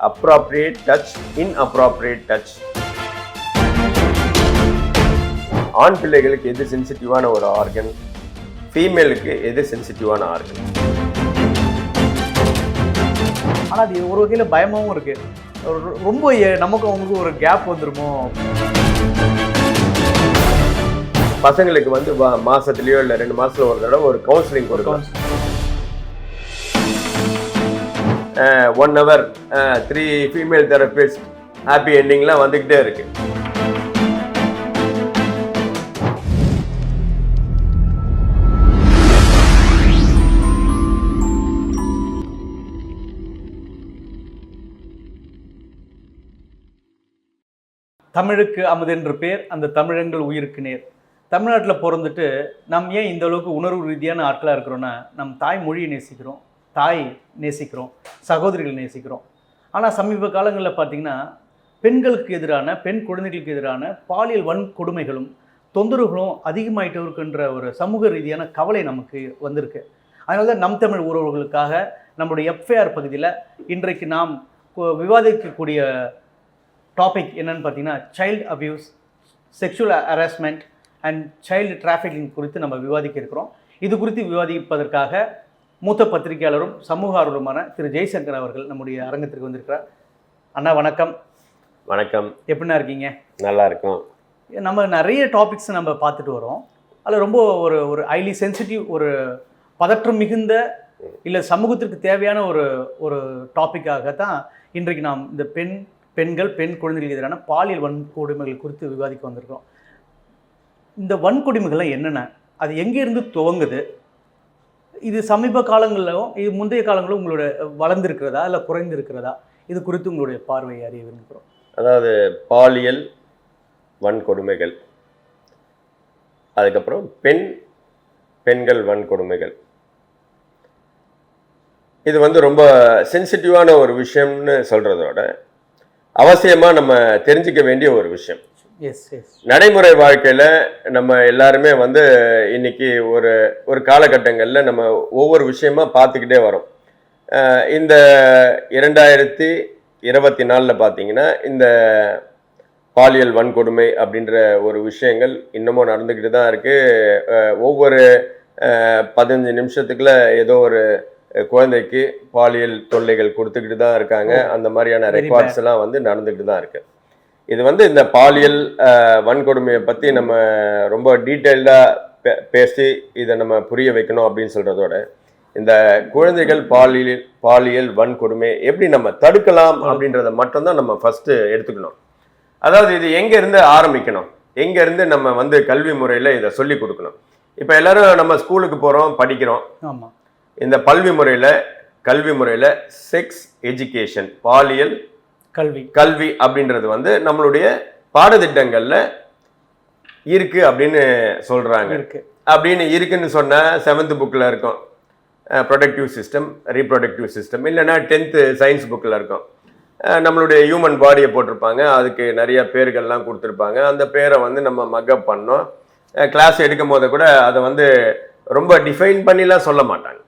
Appropriate touch inappropriate touch ஆண் பிள்ளைகளுக்கு எது சென்சிட்டிவான ஒரு ஆர்கன் ஃபீமேலுக்கு எது சென்சிட்டிவான ஆர்கன் ஆனால் அது ஒரு வகையில் பயமாகவும் இருக்கு. ஒரு- ரொம்ப நமக்கு அவங்களுக்கு ஒரு கேப் வந்துருமோ? பசங்களுக்கு வந்து மாசத்துலயோ இல்ல ரெண்டு மாசத்துல ஒரு தடவை ஒரு கவுன்சிலிங் கொடுக்கலாம் one hour three female therapist happy எண்டிங்லாம் வந்துக்கிட்டே இருக்கு. தமிழுக்கு அமுது என்று பேர் அந்த தமிழங்கள் உயிருக்கு நேர். தமிழ்நாட்டில் பிறந்துட்டு நம் ஏன் இந்த அளவுக்கு உணர்வு ரீதியான ஆட்களாக இருக்கிறோன்னா நம் தாய்மொழியை நேசிக்கிறோம். தாய் நேசிக்கிறோம் சகோதரிகள் நேசிக்கிறோம். ஆனால் சமீப காலங்களில் பார்த்தீங்கன்னா பெண்களுக்கு எதிரான பெண் குழந்தைகளுக்கு எதிரான பாலியல் வன்கொடுமைகளும் தொந்தரவுகளும் அதிகமாயிட்டு இருக்குன்ற ஒரு சமூக ரீதியான கவலை நமக்கு வந்திருக்கு. அதனால தான் நம் தமிழ் உறவுகளுக்காக நம்மளுடைய எஃப்ஐஆர் பகுதியில் இன்றைக்கு நாம் விவாதிக்கக்கூடிய டாபிக் என்னன்னு பார்த்தீங்கன்னா child abuse sexual harassment and child trafficking குறித்து நம்ம விவாதிக்க இருக்கிறோம். இது குறித்து விவாதிப்பதற்காக மூத்த பத்திரிகையாளரும் சமூக ஆர்வலருமான திரு ஜெய்சங்கர் அவர்கள் நம்முடைய அரங்கத்திற்கு வந்திருக்கிறார். அண்ணா வணக்கம். வணக்கம். எப்படிண்ணா இருக்கீங்க? நல்லா இருக்கும். நம்ம நிறைய டாபிக்ஸ் நம்ம பார்த்துட்டு வரோம். அதில் ரொம்ப ஒரு ஒரு ஹைலி சென்சிட்டிவ் ஒரு பதற்றம் மிகுந்த இல்லை சமூகத்திற்கு தேவையான ஒரு ஒரு டாப்பிக்காக தான் இன்றைக்கு நாம் இந்த பெண் பெண்கள் பெண் குழந்தைகளுக்கு எதிரான பாலியல் வன்கொடுமைகள் குறித்து விவாதிக்க வந்திருக்கோம் இந்த வன்கொடுமைகள்லாம் என்னென்ன? அது எங்கேருந்து துவங்குது? இது சமீப காலங்களிலும் இது முந்தைய காலங்களிலும் உங்களோட வளர்ந்துருக்கிறதா இல்லை குறைந்திருக்கிறதா? இது குறித்து உங்களுடைய பார்வையை அறிய விரும்புகிறோம். அதாவது பாலியல் வன்கொடுமைகள் அதுக்கப்புறம் பெண் பெண்கள் வன்கொடுமைகள். இது வந்து ரொம்ப சென்சிட்டிவான ஒரு விஷயம்னு சொல்கிறதோட அவசியமாக நம்ம தெரிஞ்சுக்க வேண்டிய ஒரு விஷயம். நடைமுறை வாழ்க்கையில நம்ம எல்லாருமே வந்து இன்னைக்கு ஒரு ஒரு காலகட்டங்கள்ல நம்ம ஒவ்வொரு விஷயமா பார்த்துக்கிட்டே வரோம். இந்த இரண்டாயிரத்தி இருபத்தி நாலில் பார்த்தீங்கன்னா இந்த பாலியல் வன்கொடுமை அப்படின்ற ஒரு விஷயங்கள் இன்னமும் நடந்துக்கிட்டு தான் இருக்கு. அஹ் ஒவ்வொரு பதினஞ்சு நிமிஷத்துக்குள்ள ஏதோ ஒரு குழந்தைக்கு பாலியல் தொல்லைகள் கொடுத்துக்கிட்டு தான் இருக்காங்க. அந்த மாதிரியான ரெக்கார்ட்ஸ் எல்லாம் வந்து நடந்துக்கிட்டு தான் இருக்கு. இது வந்து இந்த பாலியல் வன்கொடுமையை பற்றி நம்ம ரொம்ப டீட்டெயில்டாக பேசி இதை நம்ம புரிய வைக்கணும் அப்படின்னு சொல்கிறதோட இந்த குழந்தைகள் பாலியல் பாலியல் வன்கொடுமை எப்படி நம்ம தடுக்கலாம் அப்படின்றத மட்டும்தான் நம்ம ஃபஸ்ட்டு எடுத்துக்கணும். அதாவது இது எங்கேருந்து ஆரம்பிக்கணும்? எங்கேருந்து நம்ம வந்து கல்வி முறையில் இதை சொல்லி கொடுக்கணும்? இப்போ எல்லாரும் நம்ம ஸ்கூலுக்கு போகிறோம் படிக்கிறோம். ஆமாம் இந்த பல்வி முறையில் கல்வி முறையில் செக்ஸ் எஜுகேஷன் பாலியல் கல்வி. கல்வி அப்படின்றது வந்து நம்மளுடைய பாடத்திட்டங்கள்ல இருக்கு அப்படின்னு சொல்றாங்க. இருக்கு. அப்படின்னு இருக்குன்னு சொன்னா செவன்த் புக்கில் இருக்கும். ப்ரொடக்டிவ் சிஸ்டம் ரீப்ரொடக்டிவ் சிஸ்டம் இல்லைன்னா டென்த்து சயின்ஸ் புக்கில் இருக்கும். நம்மளுடைய ஹியூமன் பாடியை போட்டிருப்பாங்க. அதுக்கு நிறைய பேர்கள்லாம் கொடுத்துருப்பாங்க. அந்த பேரை வந்து நம்ம மக்கப் பண்ணோம். கிளாஸ் எடுக்கும் போது கூட அதை வந்து ரொம்ப டிஃபைன் பண்ணிலாம் சொல்ல மாட்டாங்க.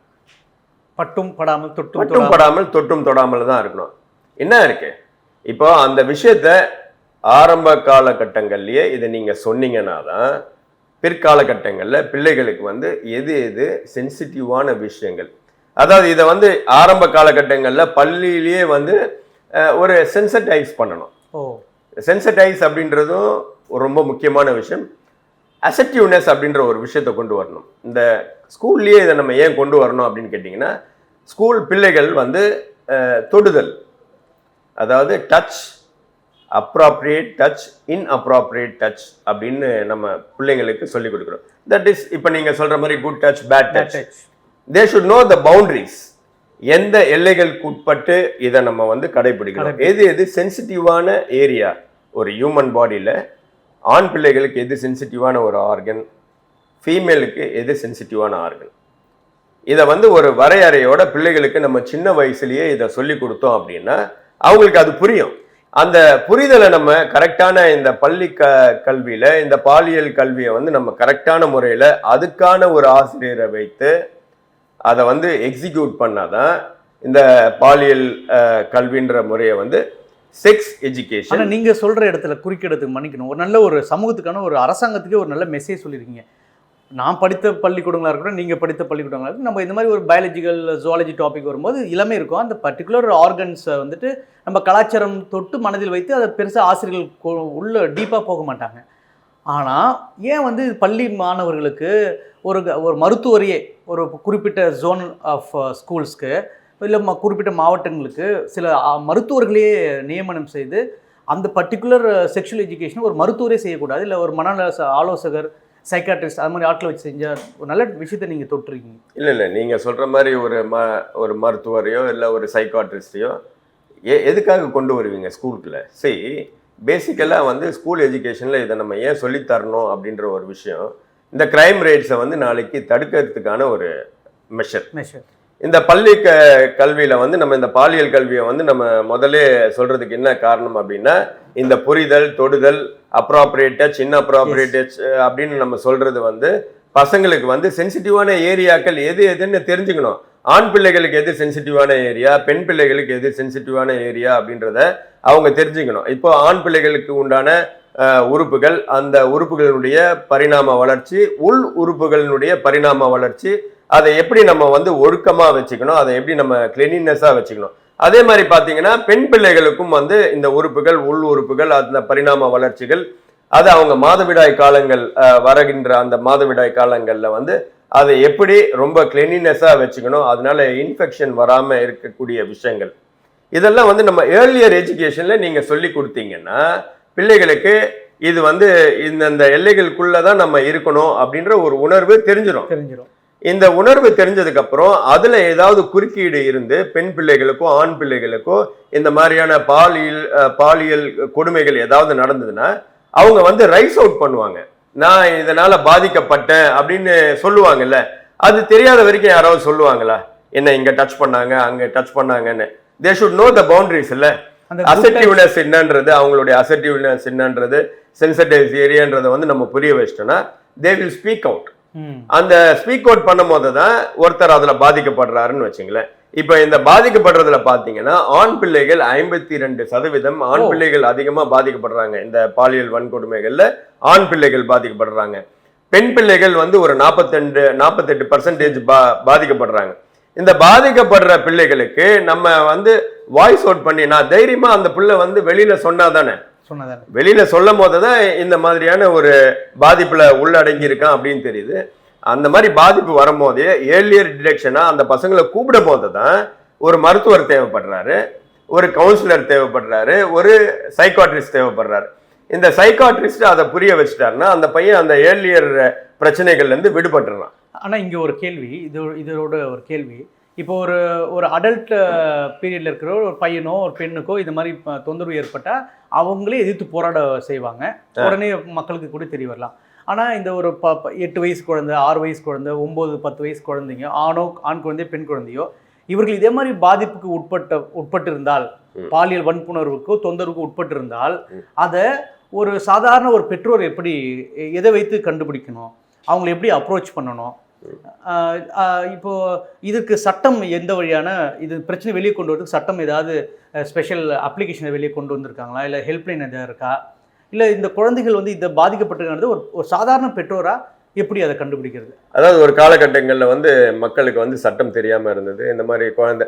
பட்டும் படாமல் தொட்டும் படாமல் தொட்டும் தொடாமல் தான் இருக்கணும். என்ன இருக்கு? இப்போ அந்த விஷயத்த ஆரம்ப காலகட்டங்கள்லயே இதை நீங்க சொன்னீங்கன்னா தான் பிற்காலகட்டங்களில் பிள்ளைகளுக்கு வந்து எது எது சென்சிட்டிவான விஷயங்கள். அதாவது இதை வந்து ஆரம்ப காலகட்டங்களில் பள்ளியிலேயே வந்து ஒரு சென்சடைஸ் பண்ணணும். சென்சடைஸ் அப்படின்றதும் ரொம்ப முக்கியமான விஷயம். அசட்டிவ்னஸ் அப்படின்ற ஒரு விஷயத்தை கொண்டு வரணும். இந்த ஸ்கூல்லேயே இதை நம்ம ஏன் கொண்டு வரணும் அப்படின்னு கேட்டிங்கன்னா ஸ்கூல் பிள்ளைகள் வந்து தொடுதல். அதாவது touch appropriate touch inappropriate touch அப்படின்னு நம்ம பிள்ளைங்களுக்கு சொல்லிக் கொடுக்குறோம். தட் இஸ் இப்போ நீங்கள் சொல்கிற மாதிரி good touch bad touch. They should know the boundaries எந்த எல்லைகளுக்கு உட்பட்டு இதை நம்ம வந்து கடைபிடிக்கணும் எது எது சென்சிட்டிவான ஏரியா ஒரு ஹியூமன் பாடியில் ஆண் பிள்ளைகளுக்கு எது சென்சிட்டிவான ஒரு ஆர்கன் ஃபீமேலுக்கு எது சென்சிட்டிவான ஆர்கன் இதை வந்து ஒரு வரையறையோட பிள்ளைகளுக்கு நம்ம சின்ன வயசுலயே இதை சொல்லி கொடுத்தோம் அப்படின்னா அவங்களுக்கு அது புரியும். அந்த புரிதலை நம்ம கரெக்டான இந்த பள்ளி க கல்வியில இந்த பாலியல் கல்வியை வந்து நம்ம கரெக்டான முறையில் அதுக்கான ஒரு ஆசிரியரை வைத்து அதை வந்து எக்ஸிக்யூட் பண்ணாதான் இந்த பாலியல் கல்வின்ற முறையை வந்து செக்ஸ் எஜுகேஷன் நீங்க சொல்ற இடத்துல குறுக்கிடத்துக்கு மன்னிக்கணும். ஒரு நல்ல ஒரு சமூகத்துக்கான ஒரு அரசாங்கத்துக்கே ஒரு நல்ல மெசேஜ் சொல்லியிருக்கீங்க. நான் படித்த பள்ளிக்கூடங்களாக இருக்கட்டும் நீங்கள் படித்த பள்ளிக்கூடங்களாக இருக்கட்டும் நம்ம இந்த மாதிரி ஒரு பயாலஜிக்கல் ஜுவாலஜி டாபிக் வரும்போது எல்லாமே இருக்கும். அந்த பர்டிகுலர் ஆர்கன்ஸை வந்துட்டு நம்ம கலாச்சாரம் தொட்டு மனதில் வைத்து அதை பெருசாக ஆசிரியர்கள் கொ- உள்ள டீப்பாக போக மாட்டாங்க. ஆனால் ஏன் வந்து பள்ளி மாணவர்களுக்கு ஒரு க- ஒரு மருத்துவரையே ஒரு குறிப்பிட்ட ஜோன் ஆஃப் ஸ்கூல்ஸ்க்கு இல்லை ம குறிப்பிட்ட மாவட்டங்களுக்கு சில மருத்துவர்களையே நியமனம் செய்து அந்த பர்டிகுலர் செக்ஷுவல் எஜுகேஷன் ஒரு மருத்துவரே செய்யக்கூடாது. இல்லை ஒரு மனநல ச- ஆலோசகர் சைக்காட்ரிஸ்ட் அது மாதிரி ஆட்களை வச்சு செஞ்ச ஒரு நல்ல விஷயத்தை நீங்கள் தொட்டிருக்கீங்க. இல்லை இல்லை. நீங்கள் சொல்கிற மாதிரி ஒரு ம ஒரு மருத்துவரையோ இல்லை ஒரு சைக்காட்ரிஸ்டையோ எ எதுக்காக கொண்டு வருவீங்க ஸ்கூலுக்குள்ள? சரி பேசிக்கலாக வந்து ஸ்கூல் எஜுகேஷனில் இதை நம்ம ஏன் சொல்லித் தரணும் அப்படின்ற ஒரு விஷயம். இந்த கிரைம் ரேட்ஸை வந்து நாளைக்கு தடுக்கிறதுக்கான ஒரு மெஷர் மெஷர் இந்த பள்ளி க கல்வியில் வந்து நம்ம இந்த பாலியல் கல்வியை வந்து நம்ம முதல்ல சொல்கிறதுக்கு என்ன காரணம் அப்படின்னா இந்த புரிதல் தொடுதல் அப்ராப்ரியேட்டட் சின்ன அப்ராப்ரியேட்டட் அப்படின்னு நம்ம சொல்கிறது வந்து பசங்களுக்கு வந்து சென்சிட்டிவான ஏரியாக்கள் எது எதுன்னு தெரிஞ்சுக்கணும். ஆண் பிள்ளைகளுக்கு எது சென்சிட்டிவான ஏரியா பெண் பிள்ளைகளுக்கு எது சென்சிட்டிவான ஏரியா அப்படின்றத அவங்க தெரிஞ்சுக்கணும். இப்போ ஆண் பிள்ளைகளுக்கு உண்டான உறுப்புகள் அந்த உறுப்புகளினுடைய பரிணாம வளர்ச்சி உள் உறுப்புகளினுடைய பரிணாம வளர்ச்சி அதை எப்படி நம்ம வந்து ஒழுக்கமாக வச்சுக்கணும்? அதை எப்படி நம்ம கிளீனினஸாக வச்சுக்கணும்? அதே மாதிரி பார்த்தீங்கன்னா பெண் பிள்ளைகளுக்கும் வந்து இந்த உறுப்புகள் உள் உறுப்புகள் அந்த பரிணாம வளர்ச்சிகள் அது அவங்க மாதவிடாய் காலங்கள் வரகின்ற வருகின்ற அந்த மாதவிடாய் காலங்களில் வந்து அதை எப்படி ரொம்ப கிளீனினஸாக வச்சுக்கணும்? அதனால இன்ஃபெக்ஷன் வராமல் இருக்கக்கூடிய விஷயங்கள். இதெல்லாம் வந்து நம்ம ஏர்லியர் எஜுகேஷனில் நீங்கள் சொல்லி கொடுத்தீங்கன்னா பிள்ளைகளுக்கு இது வந்து இந்தந்த எல்லைகளுக்குள்ளே தான் நம்ம இருக்கணும் அப்படின்ற ஒரு உணர்வு தெரிஞ்சிடும் தெரிஞ்சிடும் இந்த உணர்வு தெரிஞ்சதுக்கு அப்புறம் அதுல ஏதாவது குறுக்கீடு இருந்து பெண் பிள்ளைகளுக்கோ ஆண் பிள்ளைகளுக்கோ இந்த மாதிரியான பாலியல் பாலியல் கொடுமைகள் ஏதாவது நடந்ததுன்னா அவங்க வந்து ரைஸ் அவுட் பண்ணுவாங்க. நான் இதனால பாதிக்கப்பட்டேன் அப்படின்னு சொல்லுவாங்கல்ல. அது தெரியாத வரைக்கும் யாராவது சொல்லுவாங்களா? என்ன இங்க டச் பண்ணாங்க அங்க டச் பண்ணாங்கன்னு. They should know the boundaries இல்ல. அந்த அசர்டிவ்னஸ் என்னன்றது அவங்களுடைய அசர்டிவ்னஸ் என்னன்றது சென்சிட்டிவ் ஏரியான்றதை வந்து நம்ம புரிய வச்சிட்டோம்னா தே வில் ஸ்பீக் அவுட் அந்த ஸ்பீக் அவுட் பண்ணும்போது தான் ஒருத்தர் அதுல பாதிக்கப்படுறாருன்னு வச்சுங்களேன். இப்போ இந்த பாதிக்கப்படுறதுல பாத்தீங்கன்னா ஆண் பிள்ளைகள் ஐம்பத்தி ரெண்டு சதவீதம் ஆண். பிள்ளைகள் அதிகமா பாதிக்கப்படுறாங்க. இந்த பாலியல் வன்கொடுமைகள்ல ஆண் பிள்ளைகள் பாதிக்கப்படுறாங்க. பெண் பிள்ளைகள் வந்து ஒரு நாற்பத்தெண்டு நாற்பத்தெட்டு பர்சன்டேஜ் பா பாதிக்கப்படுறாங்க. இந்த பாதிக்கப்படுற பிள்ளைகளுக்கு நம்ம வந்து வாய்ஸ் அவுட் பண்ணி நான் தைரியமா அந்த பிள்ளை வந்து வெளியில சொன்னாதானே சொன்னதானே வெளியில சொல்லும் போது தான் இந்த மாதிரியான ஒரு பாதிப்புல உள்ளடங்கி இருக்கான் அப்படின்னு தெரியுது. அந்த மாதிரி பாதிப்பு வரும்போதே ஏர்லியர் டிடெக்ஷனா அந்த பசங்களை கூப்பிடும் போது தான் ஒரு மருத்துவர் தேவைப்படுறாரு ஒரு கவுன்சிலர் தேவைப்படுறாரு ஒரு சைக்காட்ரிஸ்ட் தேவைப்படுறாரு. இந்த சைக்காட்ரிஸ்ட் அதை புரிய வச்சுட்டாருன்னா அந்த பையன் அந்த ஏர்லியர் பிரச்சனைகள்ல இருந்து விடுபட்டுறான். ஆனா இங்க ஒரு கேள்வி இது இதோட ஒரு கேள்வி. இப்போ ஒரு ஒரு அடல்ட் பீரியட்ல இருக்கிற ஒரு பையனோ ஒரு பெண்ணுக்கோ இந்த மாதிரி தொந்தரவு ஏற்பட்டா அவங்களே எதிர்த்து போராட செய்வாங்க. உடனே மக்களுக்கு கூட தெரிய வரலாம். ஆனா இந்த ஒரு ப ப- எட்டு வயசு குழந்தை ஆறு வயசு குழந்தை ஒன்பது பத்து வயசு குழந்தைங்க ஆணோ ஆண் குழந்தையோ பெண் குழந்தையோ இவர்கள் இதே மாதிரி பாதிப்புக்கு உட்பட்ட உட்பட்டிருந்தால் ம். பாலியல் வன்புணர்வுக்கோ தொந்தரவுக்கு உட்பட்டிருந்தால் ம். அதை ஒரு சாதாரண ஒரு பெற்றோர் எப்படி எதை வைத்து கண்டுபிடிக்கணும்? அவங்களை எப்படி அப்ரோச் பண்ணணும்? இப்போ இதுக்கு சட்டம் எந்த வழியான இது பிரச்சனை வெளியே கொண்டு வரதுக்கு சட்டம் ஏதாவது ஸ்பெஷல் அப்ளிகேஷனை வெளியே கொண்டு வந்திருக்காங்களா? இல்லை ஹெல்ப்லைன் எதாவது இருக்கா? இல்லை இந்த குழந்தைகள் வந்து இதை பாதிக்கப்பட்டிருக்கிறது ஒரு ஒரு சாதாரண பெற்றோரா எப்படி அதை கண்டுபிடிக்கிறது? அதாவது ஒரு காலகட்டங்களில் வந்து மக்களுக்கு வந்து சட்டம் தெரியாமல் இருந்தது. இந்த மாதிரி குழந்தை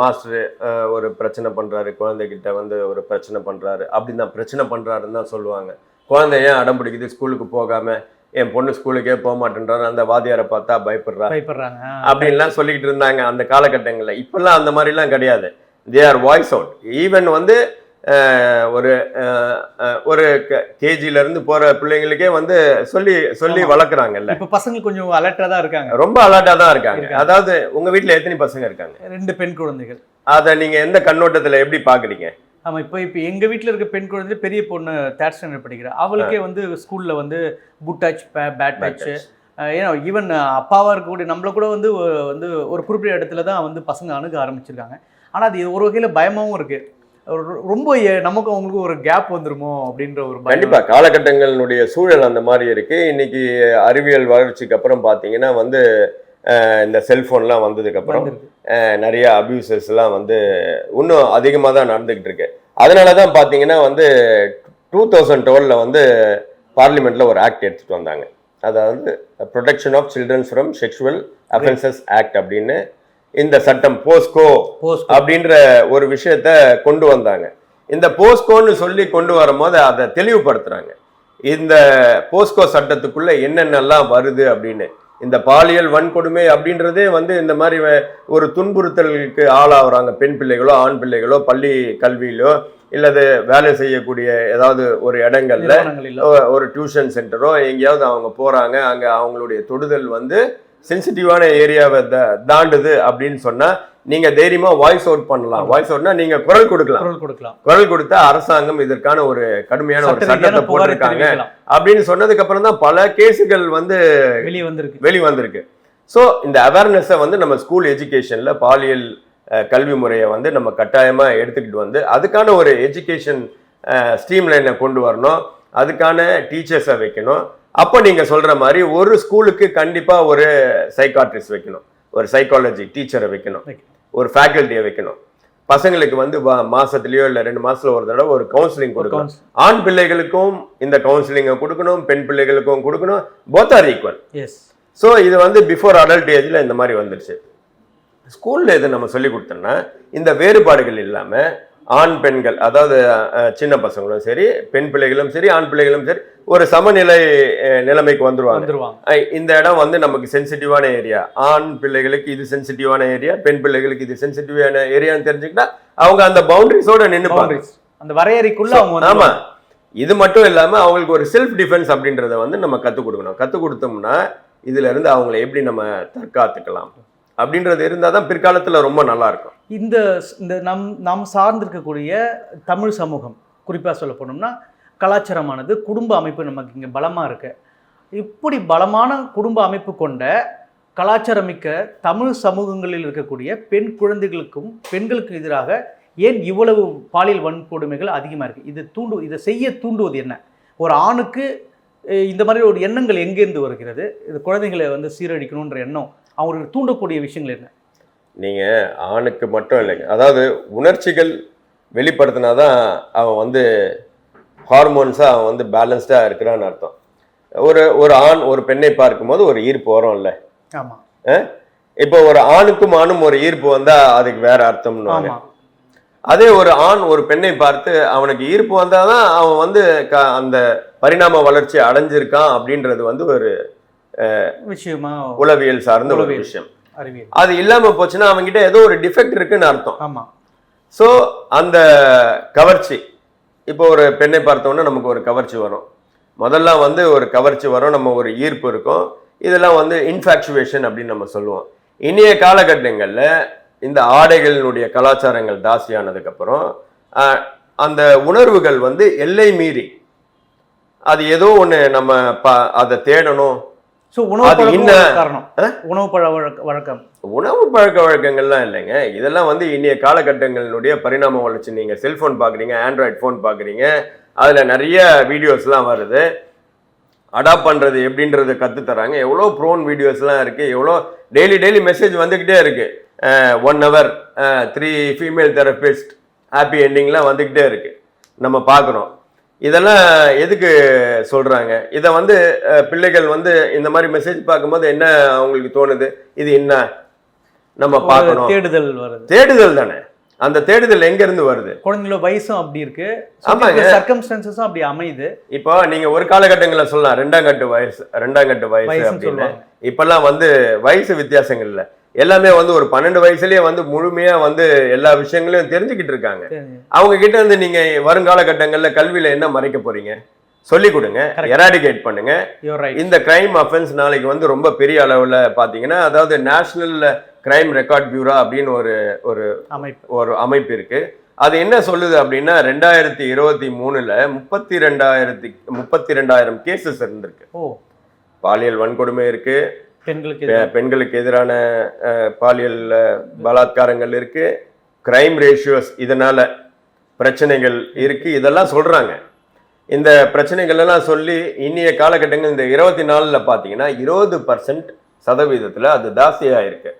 மாஸ்டர் ஒரு பிரச்சனை பண்ணுறாரு குழந்தைகிட்ட வந்து ஒரு பிரச்சனை பண்ணுறாரு அப்படின்னு தான் பிரச்சனை பண்ணுறாருன்னு தான் சொல்லுவாங்க. குழந்தை ஏன் அடம் பிடிக்குது? ஸ்கூலுக்கு போகாமல் என் பொண்ணு ஸ்கூலுக்கே போக மாட்டேன்றாரு அந்த வாத்தியாரை பார்த்தா பயப்படுறா. பயப்படுறாங்க. அப்படின்லாம் சொல்லிக்கிட்டு இருந்தாங்க அந்த காலகட்டங்கள்ல. இப்பெல்லாம் அந்த மாதிரிலாம் கிடையாது. They are voice out even வந்து ஒரு ஒரு கேஜில இருந்து போற பிள்ளைங்களுக்கே வந்து சொல்லி சொல்லி. வளர்க்குறாங்கல்ல. இப்போ பசங்க கொஞ்சம் அலர்ட்டாக தான் இருக்காங்க. ரொம்ப அலர்ட்டா தான் இருக்காங்க. அதாவது உங்க வீட்ல எத்தனை பசங்க இருக்காங்க? ரெண்டு பெண் குழந்தைகள். அதை நீங்க எந்த கண்ணோட்டத்துல எப்படி பாக்குறீங்க? ஆமாம் இப்போ இப்போ எங்கள் வீட்டில் இருக்க பெண் குழந்தை பெரிய பொண்ணு தேர்ட் ஸ்டாண்டர்ட் படிக்கிறா. அவளுக்கே வந்து ஸ்கூலில் வந்து குட் டச் பேட் டச் ஏன்னா ஈவன் அப்பாவாக இருக்கக்கூடிய நம்மள கூட வந்து வந்து ஒரு குறிப்பிட்ட இடத்துல தான் வந்து பசங்க அணுக ஆரம்பிச்சிருக்காங்க. ஆனால் அது ஒரு வகையில் பயமாகவும் இருக்கு. ஒரு- ரொம்ப நமக்கும் அவங்களுக்கும் ஒரு கேப் வந்துருமோ அப்படின்ற ஒரு கண்டிப்பா. காலகட்டங்களினுடைய சூழல் அந்த மாதிரி இருக்கு. இன்னைக்கு அறிவியல் வளர்ச்சிக்கு அப்புறம் பாத்தீங்கன்னா வந்து இந்த செல்ஃபோன்லாம் வந்ததுக்கப்புறம் நிறைய அபியூசஸ்லாம் வந்து இன்னும் அதிகமாக தான் நடந்துக்கிட்டு இருக்கு. அதனால தான் பார்த்தீங்கன்னா வந்து டூ தௌசண்ட் டுவெலில் வந்து பார்லிமெண்ட்டில் ஒரு ஆக்ட் எடுத்துகிட்டு வந்தாங்க. அதாவது protection of childrens from sexual offences act அப்படின்னு இந்த சட்டம் போஸ்கோ. அப்படின்ற ஒரு விஷயத்த கொண்டு வந்தாங்க. இந்த போஸ்கோன்னு சொல்லி கொண்டு வரும்போது அதை தெளிவுபடுத்துறாங்க. இந்த போஸ்கோ சட்டத்துக்குள்ள என்னென்னலாம் வருது அப்படின்னு. இந்த பாலியல் வன்கொடுமை அப்படின்றதே வந்து இந்த மாதிரி ஒரு துன்புறுத்தலுக்கு ஆளாகுறாங்க. பெண் பிள்ளைகளோ ஆண் பிள்ளைகளோ பள்ளி கல்வியிலோ இல்லது வேலை செய்யக்கூடிய ஏதாவது ஒரு இடங்கள்ல ஒரு டியூஷன் சென்டரோ எங்கேயாவது அவங்க போறாங்க. அங்க அவங்களுடைய தொடுதல் வந்து சென்சிட்டிவான ஏரியாவை தாண்டுது அப்படின்னு சொன்னா நீங்க தைரியமா வாய்ஸ் அவுட் பண்ணலாம். வாய்ஸ் அவுட்னா நீங்க குரல் கொடுக்கலாம். குரல் கொடுக்கலாம். குரல் கொடுத்தா அரசாங்கம் இதற்கான ஒரு கடுமையான ஒரு சட்டத்தை போட்டிருக்காங்க. அப்படின்னு சொன்னதுக்கு அப்புறம் தான் பல கேஸுகள் வந்து வெளியே வந்திருக்கு. வெளி வந்திருக்கு. ஸோ இந்த அவேர்னஸை வந்து நம்ம ஸ்கூல் எஜுகேஷன்ல பாலியல் கல்வி முறையை வந்து நம்ம கட்டாயமா எடுத்துக்கிட்டு வந்து அதுக்கான ஒரு எஜுகேஷன் ஸ்ட்ரீம் லைனை கொண்டு வரணும். அதுக்கான டீச்சர்ஸை வைக்கணும். அப்போ நீங்க சொல்ற மாதிரி ஒரு ஸ்கூலுக்கு கண்டிப்பா ஒரு சைக்காட்ரிஸ்ட் வைக்கணும். ஒரு சைக்காலஜி டீச்சரை வைக்கணும். ஒரு ஃபேக்கல்ட்டியை வைக்கணும். பசங்களுக்கு வந்து மாசத்துலயோ இல்ல ரெண்டு மாசத்துல ஒரு தடவை ஒரு கவுன்சிலிங் கொடுக்கணும். ஆண் பிள்ளைகளுக்கும் இந்த கவுன்சிலிங்கை கொடுக்கணும் பெண் பிள்ளைகளுக்கும் கொடுக்கணும். போத் ஆர் ஈக்குவல் ஸோ இது வந்து பிஃபோர் அடல்ட் ஏஜில் இந்த மாதிரி வந்துருச்சு. ஸ்கூலில் எது நம்ம சொல்லி கொடுத்தோம்னா இந்த வேறுபாடுகள் இல்லாமல் ஆண் பெண்கள் அதாவது சின்ன பசங்களும் சரி பெண் பிள்ளைகளும் சரி ஆண் பிள்ளைகளும் சரி ஒரு சமநிலை நிலைமைக்கு வந்துருவாங்க. இந்த இடம் வந்து நமக்கு சென்சிட்டிவான ஏரியா ஆண் பிள்ளைகளுக்கு இது சென்சிட்டிவான ஏரியா பெண் பிள்ளைகளுக்கு இது சென்சிட்டிவான ஏரியான்னு தெரிஞ்சுக்கிட்டா அவங்க அந்த பவுண்டரிஸோட பவுண்டரிஸ் அந்த வரையறைக்குள்ள அவங்க ஆமா. இது மட்டும் இல்லாம அவங்களுக்கு ஒரு செல்ஃப் டிஃபென்ஸ் அப்படின்றத வந்து நம்ம கத்துக் கொடுக்கணும். கத்துக் கொடுத்தோம்னா இதுல இருந்து அவங்களை எப்படி நம்ம தற்காத்துக்கலாம்? அப்படின்றது இருந்தால் தான் பிற்காலத்துல ரொம்ப நல்லா இருக்கும். இந்த இந்த நம் நாம் சார்ந்திருக்கக்கூடிய தமிழ் சமூகம் குறிப்பாக சொல்ல போனோம்னா கலாச்சாரமானது குடும்ப அமைப்பு நமக்கு இங்கே பலமாக இருக்கு. இப்படி பலமான குடும்ப அமைப்பு கொண்ட கலாச்சாரமிக்க தமிழ் சமூகங்களில் இருக்கக்கூடிய பெண் குழந்தைகளுக்கும் பெண்களுக்கு எதிராக ஏன் இவ்வளவு பாலியல் வன்கொடுமைகள் அதிகமாக இருக்குது இது தூண்டு இதை செய்ய தூண்டுவது என்ன? ஒரு ஆணுக்கு இந்த மாதிரி ஒரு எண்ணங்கள் எங்கேருந்து வருகிறது? இது குழந்தைகளை வந்து சீரழிக்கணுன்ற எண்ணம் அவங்களுக்கு தூண்டக்கூடிய விஷயங்கள் என்ன? நீங்கள் ஆணுக்கு மட்டும் இல்லைங்க. அதாவது உணர்ச்சிகள் வெளிப்படுத்தினாதான் அவன் வந்து ஹார்மோன்ஸாக அவன் வந்து பேலன்ஸ்டாக இருக்கிறான்னு அர்த்தம். ஒரு ஒரு ஆண் ஒரு பெண்ணை பார்க்கும்போது ஒரு ஈர்ப்பு வரும்ல. ஆமாம் இப்போ ஒரு ஆணுக்கும் ஆணும் ஒரு ஈர்ப்பு வந்தா அதுக்கு வேற அர்த்தம்னு ஆமாம் அதே ஒரு ஆண் ஒரு பெண்ணை பார்த்து அவனுக்கு ஈர்ப்பு வந்தாதான் அவன் வந்து க- அந்த பரிணாம வளர்ச்சி அடைஞ்சிருக்கான் அப்படின்றது வந்து ஒரு விஷயமா? உளவியல் சார்ந்த ஒரு. விஷயம். அது இல்லாம போச்சுன்னா அவன்கிட்ட ஏதோ ஒரு டிஃபெக்ட் இருக்குன்னு அர்த்தம். ஆமா. ஸோ அந்த கவர்ச்சி இப்போ ஒரு பெண்ணை பார்த்தோன்னா நமக்கு ஒரு கவர்ச்சி வரும். முதல்ல வந்து ஒரு கவர்ச்சி வரும் நம்ம ஒரு ஈர்ப்பு இருக்கும். இதெல்லாம் வந்து இன்ஃபாக்சுவேஷன் அப்படின்னு நம்ம சொல்லுவோம். இனிய காலகட்டங்களில் இந்த ஆடைகளினுடைய கலாச்சாரங்கள் தாசியானதுக்கப்புறம் அந்த உணர்வுகள் வந்து எல்லை மீறி அது ஏதோ ஒன்று நம்ம ப அதை தேடணும் ஸோ உணவு பழக்கம் காரணம். உணவு பழ வழக்க- வழக்கம். உணவு பழக்க வழக்கங்கள்லாம் இல்லைங்க. இதெல்லாம் வந்து இனிய காலகட்டங்களினுடைய பரிணாம வளர்ச்சி. நீங்கள் செல்ஃபோன் பார்க்குறீங்க ஆண்ட்ராய்ட் ஃபோன் பார்க்குறீங்க. அதில் நிறைய வீடியோஸ்லாம் வருது. அடாப்ட் பண்ணுறது எப்படின்றத கற்றுத் தராங்க எவ்வளோ ப்ரோன் வீடியோஸ்லாம் இருக்குது எவ்வளோ டெய்லி டெய்லி மெசேஜ் வந்துக்கிட்டே இருக்குது one hour three female therapist happy எண்டிங்லாம் வந்துக்கிட்டே இருக்குது நம்ம பார்க்குறோம். இதெல்லாம் எதுக்கு சொல்கிறாங்க இதை வந்து பிள்ளைகள் வந்து இந்த மாதிரி மெசேஜ் பார்க்கும்போது என்ன அவங்களுக்கு தோணுது? இது என்ன? நம்ம பார்க்கணும். தேடுதல் வருது. தேடுதல் தானே? அந்த தேடுதல் எங்க இருந்து வருது? குழந்தைங்களோட வயசும் அப்படி இருக்கு. ஆமாங்க. சர்க்கம்ஸ்டன்சஸும் அப்படி அமையுது. இப்போ நீங்க ஒரு காலகட்டங்களில் சொல்லலாம் ரெண்டாம் கட்டு வயசு ரெண்டாம் கட்டு வயசு அப்படின்னு. இப்பெல்லாம் வந்து வயசு வித்தியாசங்கள் இல்ல. எல்லாமே வந்து ஒரு பன்னெண்டு வயசுலயே வந்து முழுமையா வந்து எல்லா விஷயங்களையும் தெரிஞ்சுக்கிட்டு இருக்காங்க. அவங்க கிட்ட இருந்து நீங்க வருங்கால கட்டங்கள்ல கல்வியில என்ன மறைக்க போறீங்க? சொல்லி கொடுங்க. எராடிகேட் பண்ணுங்க. இந்த கிரைம் அஃபென்ஸ் நாளைக்கு வந்து ரொம்ப பெரிய அளவுல பாத்தீங்கன்னா அதாவது நேஷனல் கிரைம் ரெக்கார்ட் பியூரோ அப்படின்னு ஒரு ஒரு அமைப்பு. ஒரு அமைப்பு இருக்கு. அது என்ன சொல்லுது அப்படின்னா ரெண்டாயிரத்தி இருபத்தி மூணுல முப்பத்தி ரெண்டாயிரத்தி முப்பத்தி ரெண்டாயிரம் கேசஸ் இருந்திருக்கு. பாலியல் வன்கொடுமை இருக்கு. பெண்களுக்கு. பெண்களுக்கு எதிரான பாலியல் பலாத்காரங்கள் இருக்கு. கிரைம் ரேஷியோஸ் இதனால பிரச்சனைகள் இருக்கு. இதெல்லாம் சொல்றாங்க. இந்த பிரச்சனைகள் எல்லாம் சொல்லி இன்னிய காலகட்டங்கள் இந்த இருபத்தி நாலுல பாத்தீங்கன்னா இருபது பர்சன்ட் சதவீதத்துல அது ஜாஸ்தியா இருக்கு.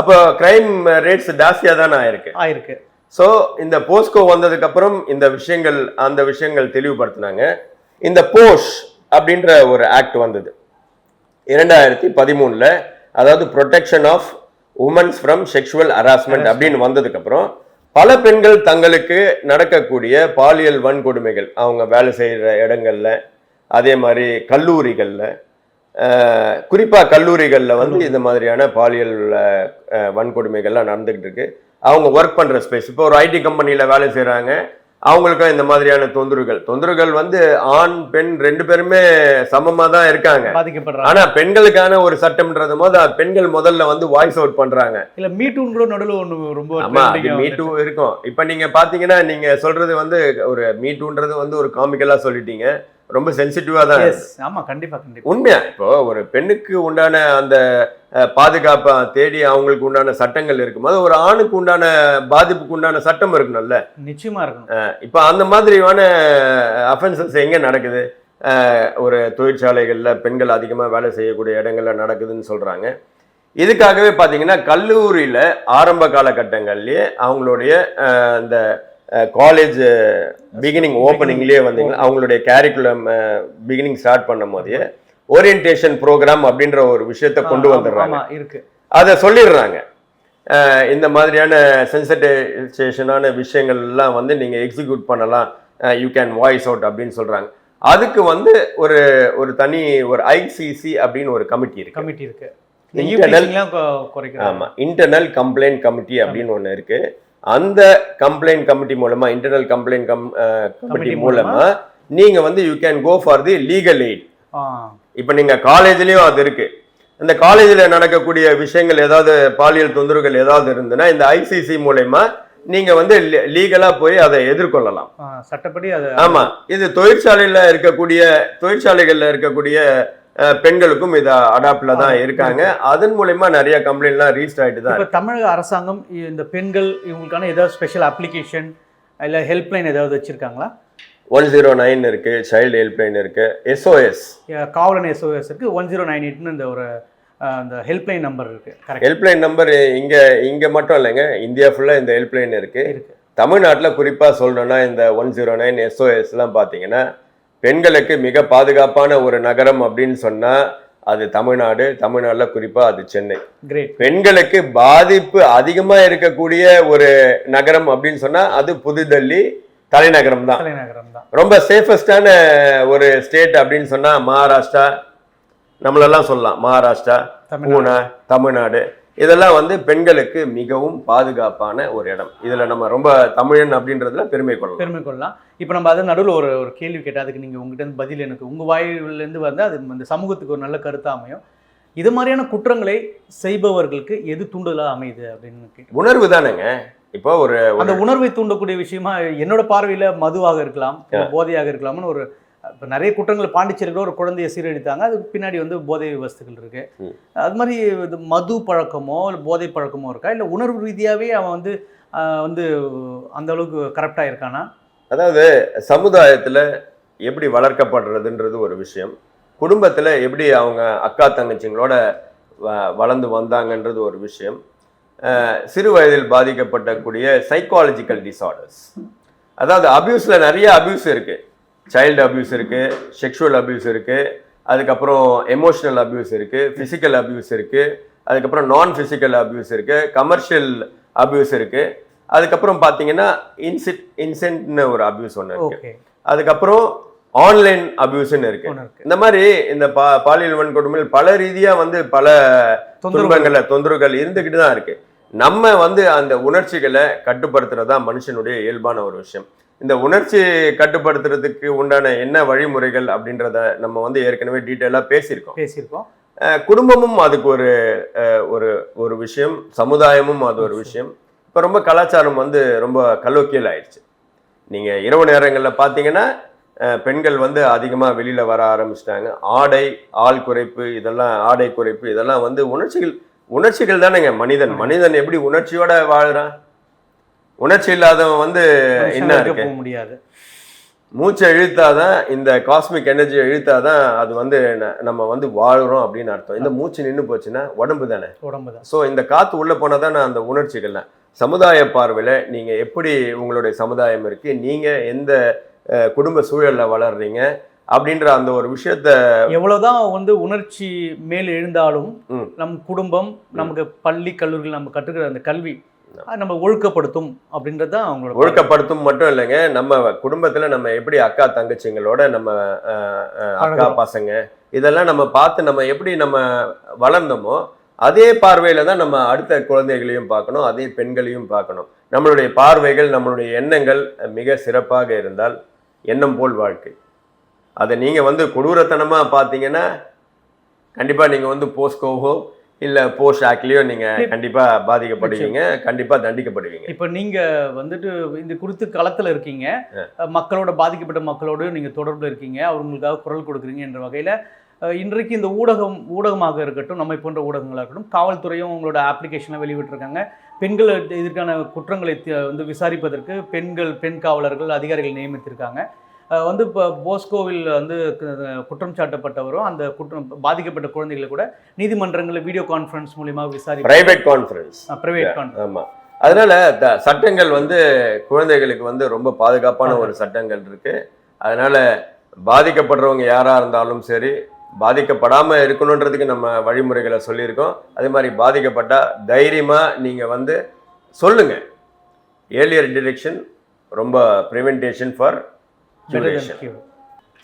அப்போ கிரைம் ரேட்ஸ் ஜாஸ்தியா தானே ஆயிருக்கு. ஆயிருக்கு. ஸோ இந்த போஸ்கோ வந்ததுக்கு அப்புறம் இந்த விஷயங்கள் அந்த விஷயங்கள் தெளிவுபடுத்தினாங்க. இந்த போஷ் அப்படின்ற ஒரு ஆக்ட் வந்தது. இரண்டாயிரத்தி பதிமூணுல அதாவது protection of womens from sexual harassment அப்படின்னு வந்ததுக்கு அப்புறம் பல பெண்கள் தங்களுக்கு நடக்கக்கூடிய பாலியல் வன்கொடுமைகள் அவங்க வேலை செய்கிற இடங்கள்ல அதே மாதிரி கல்லூரிகள்ல அஹ், குறிப்பா கல்லூரிகள்ல வந்து இந்த மாதிரியான பாலியல் வன்கொடுமைகள்லாம் நடந்துகிட்டு இருக்கு. அவங்க ஒர்க் பண்ற ஸ்பேஸ் இப்போ ஒரு ஐடி கம்பெனில வேலை செய்றாங்க. அவங்களுக்கும் இந்த மாதிரியான தொந்தரவுகள். தொந்தரவுகள் வந்து ஆண் பெண் ரெண்டு பேருமே சமமா தான் இருக்காங்க. ஆனா பெண்களுக்கான ஒரு சட்டம்ன்றது போது பெண்கள் முதல்ல வந்து வாய்ஸ் அவுட் பண்றாங்க. இல்ல மீட்டூன் கூட நடுவில் ஒண்ணு ரொம்ப ஆமா trending ஆ மீ வந்துட்டு. டூ இருக்கும். இப்ப நீங்க பாத்தீங்கன்னா நீங்க சொல்றது வந்து ஒரு மீ டூன்றது வந்து ஒரு காமிக்கலா சொல்லிட்டீங்க. ரொம்ப சென்சிட்டிவா தான் Yes. இருக்கு. ஆமா கண்டிப்பா கண்டிப்பா. உண்மையா? இப்போ ஒரு பெண்ணுக்கு உண்டான அந்த பாதுகாப்பை தேடி அவங்களுக்கு உண்டான சட்டங்கள் இருக்கும்போது ஒரு ஆணுக்கு உண்டான பாதிப்புக்கு உண்டான சட்டம் இருக்கணும்ல. நிச்சயமா இருக்கணும். இப்போ அந்த மாதிரியான அஃபென்சஸ் எங்க நடக்குது? ஒரு தொழிற்சாலைகள்ல பெண்கள் அதிகமா வேலை செய்யக்கூடிய இடங்கள்ல நடக்குதுன்னு சொல்றாங்க. இதுக்காகவே பாத்தீங்கன்னா கல்லூரியில ஆரம்ப காலகட்டங்கள்லயே அவங்களுடைய இந்த காலேஜ் பிகினிங் ஓப்பனிங்லேயே வந்தீங்கன்னா அவங்களுடைய கேரிக்குலம் பிகினிங் ஸ்டார்ட் பண்ணும் போதே ஓரியன்டேஷன் ப்ரோக்ராம் அப்படின்ற ஒரு விஷயத்த கொண்டு வந்துடுறாங்க. இருக்கு. அதை சொல்லிடுறாங்க. இந்த மாதிரியான சென்சிட்டைசேஷனான விஷயங்கள் எல்லாம் வந்து நீங்கள் எக்ஸிக்யூட் பண்ணலாம். யூ கேன் வாய்ஸ் அவுட் அப்படின்னு சொல்கிறாங்க அதுக்கு வந்து ஒரு ஒரு தனி ஒரு ஐசிசி அப்படின்னு ஒரு கமிட்டி இருக்கு. கமிட்டி இருக்கு. குறைக்கிறாங்க. ஆமாம் இன்டர்னல் கம்ப்ளைண்ட் கமிட்டி அப்படின்னு ஒன்று இருக்கு. அந்த கம்ப்ளைண்ட் கமிட்டி மூலமா இன்டர்னல் கம்ப்ளைண்ட் கம் கமிட்டி மூலமா? நீங்க வந்து you can go for the legal aid இப்போ நீங்க காலேஜ்லயும் அது இருக்கு. இந்த காலேஜில் நடக்கக்கூடிய விஷயங்கள் ஏதாவது பாலியல் தொந்தரவுகள் ஏதாவது இருந்ததுன்னா இந்த ஐசிசி மூலயமா நீங்க வந்து லீகலா போய் அதை எதிர்கொள்ளலாம். சட்டப்படி அது ஆமா. இது தொழிற்சாலையில இருக்கக்கூடிய தொழிற்சாலைகள்ல இருக்கக்கூடிய பெண்களுக்கும் இது அடாப்ட்ல தான் இருக்காங்க. அதன் மூலயமா நிறைய கம்ப்ளைண்ட்லாம் ரீஸ்ட் ஆயிட்டு தான் இப்ப தமிழக அரசாங்கம் இந்த பெண்கள் இவங்களுக்கான ஏதாவது ஸ்பெஷல் அப்ளிகேஷன் இல்ல ஹெல்ப்லைன் ஏதாவது வச்சிருக்காங்களா? ஒன் ஜீரோ நைன் இருக்கு சைல்டு ஹெல்ப்லைன் இருக்கு எஸ்ஓஎஸ் காவலன் எஸ்ஓஎஸ் இருக்கு ஒன் ஜீரோ நைன் எயிட்னு இந்த ஒரு அந்த ஹெல்ப்லைன் நம்பர் இருக்கு. ஹெல்ப்லைன் நம்பர் இங்க இங்க மட்டும் இல்லைங்க இந்தியா ஃபுல்லா இந்த ஹெல்ப்லைன் இருக்கு. இருக்கு. தமிழ்நாட்டில் குறிப்பாக சொல்லணும்னா இந்த ஒன் ஜீரோ நைன் எஸ்ஓஎஸ்லாம் பார்த்தீங்கன்னா பெண்களுக்கு மிக பாதுகாப்பான ஒரு நகரம் அப்படின்னு சொன்னால் அது தமிழ்நாடு. தமிழ்நாட்டில் குறிப்பாக அது சென்னை. பெண்களுக்கு பாதிப்பு அதிகமாக இருக்கக்கூடிய ஒரு நகரம் அப்படின்னு சொன்னால் அது புதுடெல்லி தலைநகரம் தான். ரொம்ப சேஃபஸ்டான ஒரு ஸ்டேட் அப்படின்னு சொன்னால் மகாராஷ்டிரா. நம்மளெல்லாம் சொல்லலாம். மகாராஷ்டிரா பூனா தமிழ்நாடு. இதெல்லாம் வந்து பெண்களுக்கு மிகவும் பாதுகாப்பான ஒரு இடம். இதுல நம்ம ரொம்ப தமிழன் அப்படின்றதுல பெருமை கொள்ளலாம். பெருமை கொள்ளலாம். இப்போ நம்ம அது நடுவில் ஒரு ஒரு கேள்வி கேட்டால் அதுக்கு நீங்கள் உங்ககிட்ட இருந்து பதில் எனக்கு உங்கள் வாயிலிருந்து வந்து அது இந்த சமூகத்துக்கு ஒரு நல்ல கருத்தா அமையும். இது மாதிரியான குற்றங்களை செய்பவர்களுக்கு எது தூண்டுதலாக அமையுது அப்படின்னு உணர்வு தானேங்க. இப்போ ஒரு அந்த உணர்வை தூண்டக்கூடிய விஷயமா என்னோட பார்வையில மதுவாக இருக்கலாம் போதையாக இருக்கலாம்னு ஒரு இப்போ நிறைய குற்றங்கள் பாண்டிச்சேரியில் ஒரு குழந்தையை சீரழித்தாங்க. அதுக்கு பின்னாடி வந்து போதை வஸ்துகள் இருக்கு. ம். அது மாதிரி இது மது பழக்கமோ இல்லை போதை பழக்கமோ இருக்கா? இல்லை உணர்வு ரீதியாகவே அவன் வந்து வந்து அந்த அளவுக்கு கரெக்டாக இருக்கானா அதாவது சமுதாயத்துல எப்படி வளர்க்கப்படுறதுன்றது ஒரு விஷயம். குடும்பத்துல எப்படி அவங்க அக்கா தங்கச்சிங்களோட வ- வளர்ந்து வந்தாங்கன்றது ஒரு விஷயம். சிறு வயதில் பாதிக்கப்படக்கூடிய சைக்காலஜிக்கல் டிசார்டர்ஸ் அதாவது அபியூஸ்ல நிறைய அபியூஸ் இருக்கு. சைல்டு அபியூஸ் இருக்கு செக்ஷுவல் அபியூஸ் இருக்கு அதுக்கப்புறம் எமோஷனல் அபியூஸ் இருக்கு ஃபிசிக்கல் அபியூஸ் இருக்கு அதுக்கப்புறம் நான் ஃபிசிக்கல் அபியூஸ் இருக்கு கமர்ஷியல் அபியூஸ் இருக்கு. அதுக்கப்புறம் பார்த்தீங்கன்னா இன்சிட் இன்சென்ட்னு ஒரு அபியூஸ் ஒன்று இருக்கு. ஓகே அதுக்கப்புறம் ஆன்லைன் அபியூஸ்ன்னு இருக்கு. இந்த மாதிரி இந்த பா பாலியல் வன்கொடுமைகள் பல ரீதியா வந்து பல துன்பங்கள்ல தொந்தரவுகள் இருந்துகிட்டு தான் இருக்கு. நம்ம வந்து அந்த உணர்ச்சிகளை கட்டுப்படுத்துறது தான் மனுஷனுடைய இயல்பான ஒரு விஷயம். இந்த உணர்ச்சி கட்டுப்படுத்துறதுக்கு உண்டான என்ன வழிமுறைகள் அப்படின்றத நம்ம வந்து ஏற்கனவே டீட்டெயிலாக பேசியிருக்கோம். பேசியிருக்கோம். குடும்பமும் அதுக்கு ஒரு ஒரு ஒரு விஷயம் சமுதாயமும் அது ஒரு விஷயம். இப்போ ரொம்ப கலாச்சாரம் வந்து ரொம்ப கலோக்கியல் ஆயிடுச்சு. நீங்கள் இரவு நேரங்களில் பார்த்தீங்கன்னா பெண்கள் வந்து அதிகமாக வெளியில் வர ஆரம்பிச்சிட்டாங்க. ஆடை ஆள் குறைப்பு இதெல்லாம் ஆடை குறைப்பு இதெல்லாம் வந்து உணர்ச்சிகள் உணர்ச்சிகள் தானேங்க. மனிதன். மனிதன் எப்படி உணர்ச்சியோட வாழ்றான்? உணர்ச்சி இல்லாதவன் வந்து என்ன போக முடியாது. மூச்சை இழுத்தாதான் இந்த காஸ்மிக் எனர்ஜியை இழுத்தாதான் அது வந்து நம்ம வந்து வாழுறோம் அப்படின்னு அர்த்தம். இந்த மூச்சு நின்று போச்சுன்னா உடம்பு தானே? உடம்பு தான். ஸோ இந்த காற்று உள்ளே போனால் தான் அந்த உணர்ச்சிகள்லாம் சமுதாய பார்வையில் நீங்கள் எப்படி உங்களுடைய சமுதாயம் இருக்குது நீங்கள் எந்த குடும்ப சூழலில் வளர்றீங்க? அப்படின்ற அந்த ஒரு விஷயத்த எவ்வளவுதான் வந்து உணர்ச்சி மேல் எழுந்தாலும். நம் குடும்பம் நமக்கு பள்ளி கல்லூரிகள் நம்ம கற்றுக்கிற அந்த கல்வி நம்ம ஒழுக்கப்படுத்தும் அப்படின்றது தான் அவங்களோட ஒழுக்கப்படுத்தும் மட்டும் இல்லைங்க. நம்ம குடும்பத்தில் நம்ம எப்படி அக்கா தங்கச்சிங்களோட நம்ம அக்கா. பசங்க இதெல்லாம் நம்ம பார்த்து நம்ம எப்படி நம்ம வளர்ந்தோமோ அதே பார்வையில தான் நம்ம அடுத்த குழந்தைகளையும் பார்க்கணும் அதே பெண்களையும் பார்க்கணும். நம்மளுடைய பார்வைகள் நம்மளுடைய எண்ணங்கள் மிக சிறப்பாக இருந்தால் எண்ணம் போல் வாழ்க்கை. அதை நீங்க வந்து கொடூரத்தனமா பார்த்தீங்கன்னா கண்டிப்பா நீங்க வந்து போஸ்கோவோ இல்ல போஸ்ட் ஆக்ட்லயோ நீங்க கண்டிப்பா பாதிக்கப்படுவீங்க கண்டிப்பா தண்டிக்கப்படுவீங்க. இப்போ நீங்க வந்துட்டு இந்த குறித்து களத்துல இருக்கீங்க. மக்களோட பாதிக்கப்பட்ட மக்களோடு நீங்க தொடர்புல இருக்கீங்க. அவங்களுக்காக குரல் கொடுக்குறீங்க என்ற வகையில இன்றைக்கு இந்த ஊடகம் ஊடகமாக இருக்கட்டும் நம்மை போன்ற ஊடகங்களாக இருக்கட்டும் காவல்துறையும் உங்களோட அப்ளிகேஷனை வெளியிட்டிருக்காங்க. பெண்கள் இதற்கான குற்றங்களை வந்து விசாரிப்பதற்கு பெண்கள் பெண் காவலர்கள் அதிகாரிகள் நியமித்திருக்காங்க. வந்து இப்போ போஸ்கோவில் வந்து குற்றம் சாட்டப்பட்டவரும் அந்த குற்றம் பாதிக்கப்பட்ட குழந்தைகளை கூட நீதிமன்றங்களில் வீடியோ கான்ஃபரன்ஸ் மூலியமா விசாரி பிரைவேட் கான்ஃபரன்ஸ் பிரைவேட் கான்ஃபரன்ஸ் ஆமா. அதனால த- சட்டங்கள் வந்து குழந்தைகளுக்கு வந்து ரொம்ப பாதுகாப்பான ஒரு சட்டங்கள் இருக்கு. அதனால பாதிக்கப்படுறவங்க யாரா இருந்தாலும் சரி பாதிக்கப்படாம இருக்கணுன்றதுக்கு நம்ம வழிமுறைகளை சொல்லியிருக்கோம். அதே மாதிரி பாதிக்கப்பட்டா தைரியமா நீங்க வந்து சொல்லுங்க. ஏர்லியர் டிடெக்ஷன் ரொம்ப ப்ரிவென்டேஷன் ஃபார்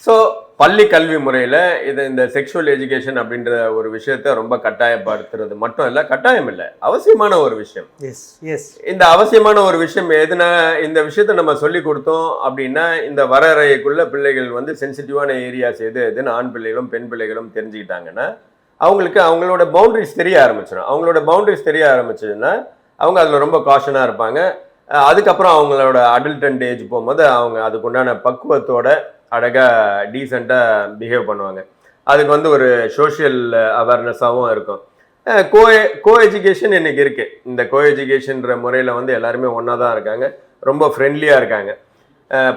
ஸோ பள்ளி கல்வி முறையில் இது இந்த செக்ஷுவல் எஜுகேஷன் அப்படின்ற ஒரு விஷயத்த ரொம்ப கட்டாயப்படுத்துறது மட்டும் இல்லை கட்டாயம் இல்லை. அவசியமான ஒரு விஷயம். எஸ் எஸ் இந்த அவசியமான ஒரு விஷயம் எதுனா இந்த விஷயத்த நம்ம சொல்லி கொடுத்தோம் அப்படின்னா இந்த வரையறைக்குள்ள பிள்ளைகள் வந்து சென்சிட்டிவான ஏரியாஸ் எது எதுன்னு ஆண் பிள்ளைகளும் பெண் பிள்ளைகளும் தெரிஞ்சுக்கிட்டாங்கன்னா அவங்களுக்கு அவங்களோட பவுண்டரிஸ் தெரிய ஆரம்பிச்சிடும் அவங்களோட பவுண்டரிஸ் தெரிய ஆரம்பிச்சதுன்னா அவங்க அதில் ரொம்ப காஷனாக இருப்பாங்க. அதுக்கப்புறம் அவங்களோட அடல்டன்ட் ஏஜ் போகும்போது அவங்க அதுக்குண்டான பக்குவத்தோட அழகாக டீசெண்டாக பிஹேவ் பண்ணுவாங்க. அதுக்கு வந்து ஒரு சோஷியல் அவேர்னஸாகவும் இருக்கும். கோ கோ எஜுகேஷன் இன்னைக்கு இருக்கு. இந்த கோ எஜுகேஷன்ற முறையில் வந்து எல்லாருமே ஒன்றா தான் இருக்காங்க. ரொம்ப ஃப்ரெண்ட்லியாக இருக்காங்க.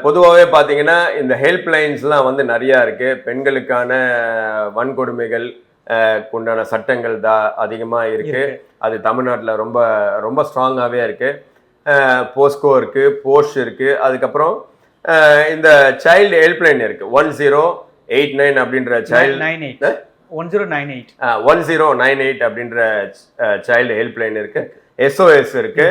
பொதுவாகவே பார்த்தீங்கன்னா இந்த ஹெல்ப் லைன்ஸ்லாம் வந்து நிறையா இருக்கு. பெண்களுக்கான வன்கொடுமைகள் உண்டான சட்டங்கள் தான் அதிகமாக இருக்கு. அது தமிழ்நாட்டில் ரொம்ப ரொம்ப ஸ்ட்ராங்காகவே இருக்கு. போஸ்கோ இருக்கு போஸ்ட் இருக்கு. அதுக்கப்புறம் இந்த சைல்டு ஹெல்ப்லைன் இருக்கு. ஒன் ஜீரோ எயிட் நைன் அப்படின்ற child nine eight one zero nine eight one zero nine eight அப்படின்ற சைல்டு ஹெல்ப்லைன் இருக்கு. எஸ்ஓஎஸ் இருக்கு.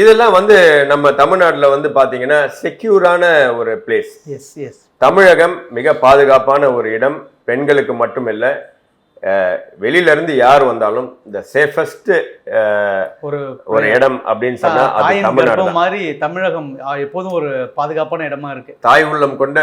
இதெல்லாம் வந்து நம்ம தமிழ்நாட்டில் வந்து பார்த்தீங்கன்னா செக்யூரான ஒரு பிளேஸ் எஸ் எஸ் தமிழகம் மிக பாதுகாப்பான ஒரு இடம். பெண்களுக்கு மட்டுமில்லை. அஹ், வெளியில இருந்து யார் வந்தாலும் இந்த சேஃபஸ்ட் ஒரு ஒரு இடம் அப்படின்னு சொன்னா அது தமிழ்நாடு மாதிரி தமிழகம் எப்போதும் ஒரு பாதுகாப்பான இடமா இருக்கு. தாய் உள்ளம் கொண்ட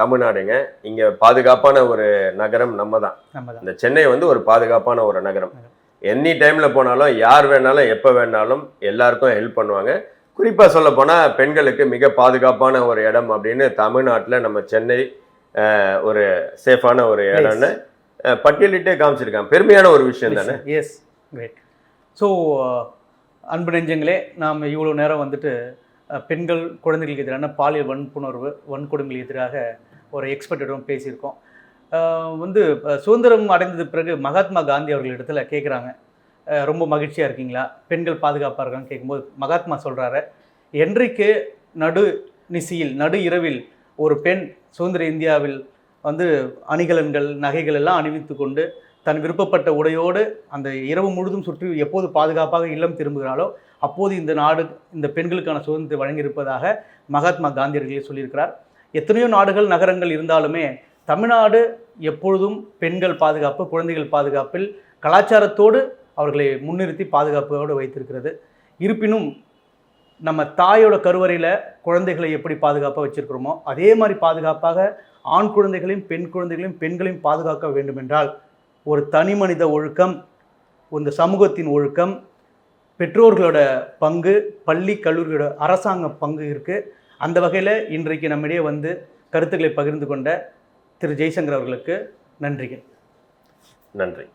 தமிழ்நாடுங்க. இங்க பாதுகாப்பான ஒரு நகரம் நம்ம தான். இந்த சென்னை வந்து ஒரு பாதுகாப்பான ஒரு நகரம். எனி டைம்ல போனாலும் யார் வேணாலும் எப்போ வேணாலும் எல்லாருக்கும் ஹெல்ப் பண்ணுவாங்க. குறிப்பாக சொல்ல போனால் பெண்களுக்கு மிக பாதுகாப்பான ஒரு இடம் அப்படின்னு தமிழ்நாட்டில் நம்ம சென்னை ஒரு சேஃபான ஒரு இடம்னு பட்டியலிட்டே காமிச்சிருக்காங்க. பெருமையான ஒரு விஷயம் தானே? எஸ் கிரேட் ஸோ அன்பு நெஞ்சங்களே நாம் இவ்வளோ நேரம் வந்துட்டு பெண்கள் குழந்தைகளுக்கு எதிரான பாலியல் வன்புணர்வு வன்கொடுமைகளுக்கு எதிராக ஒரு எக்ஸ்பர்ட்டிடம் பேசியிருக்கோம். வந்து சுதந்திரம் அடைந்தது பிறகு மகாத்மா காந்தி அவர்களிடத்துல கேட்குறாங்க ரொம்ப மகிழ்ச்சியாக இருக்கீங்களா? பெண்கள் பாதுகாப்பாக இருக்கான்னு கேட்கும்போது மகாத்மா சொல்கிறாரு என்றைக்கு நடு நிசியில் நடு இரவில் ஒரு பெண் சுதந்திர இந்தியாவில் வந்து அணிகலன்கள் நகைகள் எல்லாம் அணிவித்து கொண்டு தன் விருப்பப்பட்ட உடையோடு அந்த இரவு முழுதும் சுற்றி எப்போது பாதுகாப்பாக இல்லம் திரும்புகிறாளோ அப்போது இந்த நாடு இந்த பெண்களுக்கான சுதந்திரத்தை வழங்கியிருப்பதாக மகாத்மா காந்தியர்களே சொல்லியிருக்கிறார். எத்தனையோ நாடுகள் நகரங்கள் இருந்தாலுமே தமிழ்நாடு எப்பொழுதும் பெண்கள் பாதுகாப்பு குழந்தைகள் பாதுகாப்பில் கலாச்சாரத்தோடு அவர்களை முன்னிறுத்தி பாதுகாப்போடு வைத்திருக்கிறது. இருப்பினும் நம்ம தாயோட கருவறையில் குழந்தைகளை எப்படி பாதுகாப்பாக வச்சுருக்கிறோமோ அதே மாதிரி பாதுகாப்பாக ஆண் குழந்தைகளையும் பெண் குழந்தைகளையும் பெண்களையும் பாதுகாக்க வேண்டுமென்றால் ஒரு தனி மனித ஒழுக்கம் இந்த சமூகத்தின் ஒழுக்கம் பெற்றோர்களோட பங்கு பள்ளி கல்லூரியோட அரசாங்க பங்கு இருக்குது அந்த வகையில் இன்றைக்கு நம்மிடையே வந்து கருத்துக்களை பகிர்ந்து கொண்ட திரு. ஜெய்சங்கர் அவர்களுக்கு நன்றிகள். நன்றி.